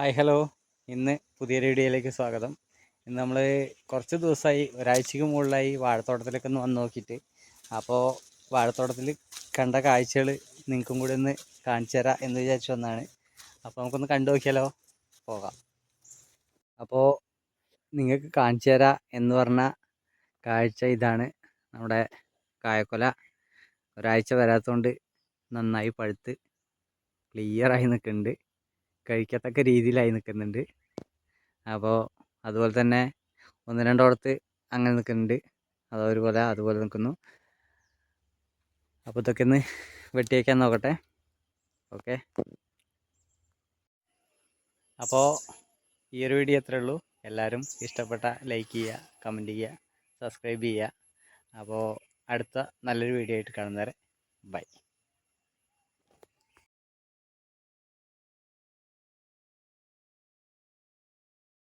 Hi hello. ഇന്ന് പുതിയ വീഡിയോയിലേക്ക് സ്വാഗതം. ഇന്ന് നമ്മൾ കുറച്ച് ദിവസമായി ഒരാഴ്ചക്ക് മുകളിലായി വാഴത്തോട്ടത്തിലൊക്കെ ഒന്ന് വന്ന് നോക്കിയിട്ട്. അപ്പോൾ വാഴത്തോട്ടത്തിൽ കണ്ട കാഴ്ചകൾ നിങ്ങൾക്കും കൂടി ഒന്ന് കാണിച്ചു തരാം എന്ന് വിചാരിച്ചു വന്നാണ് അപ്പോൾ നമുക്കൊന്ന് കണ്ടു നോക്കിയാലോ? പോകാം. അപ്പോൾ നിങ്ങൾക്ക് കാണിച്ചു തരാം എന്ന് പറഞ്ഞ കാഴ്ച ഇതാണ്. നമ്മുടെ കായക്കൊല. ഒരാഴ്ച വരാത്തതുകൊണ്ട് നന്നായി പഴുത്ത് ക്ലിയറായി നിൽക്കുന്നുണ്ട്. കഴിക്കത്തക്ക രീതിയിലായി നിൽക്കുന്നുണ്ട്. അപ്പോൾ അതുപോലെ തന്നെ ഒന്ന് രണ്ടോടത്ത് അങ്ങനെ നിൽക്കുന്നുണ്ട്. അതൊരുപോലെ അതുപോലെ നിൽക്കുന്നു. അപ്പോൾ ഇതൊക്കെ ഒന്ന് വെട്ടിയേക്കാൻ നോക്കട്ടെ. ഓക്കെ. അപ്പോൾ ഈ ഒരു വീഡിയോ എത്രയേ ഉള്ളൂ. എല്ലാവരും ഇഷ്ടപ്പെട്ട ലൈക്ക് ചെയ്യുക കമന്റ് ചെയ്യുക സബ്സ്ക്രൈബ് ചെയ്യുക. അപ്പോൾ അടുത്ത നല്ലൊരു വീഡിയോ ആയിട്ട് കാണുന്നവരെ ബൈ.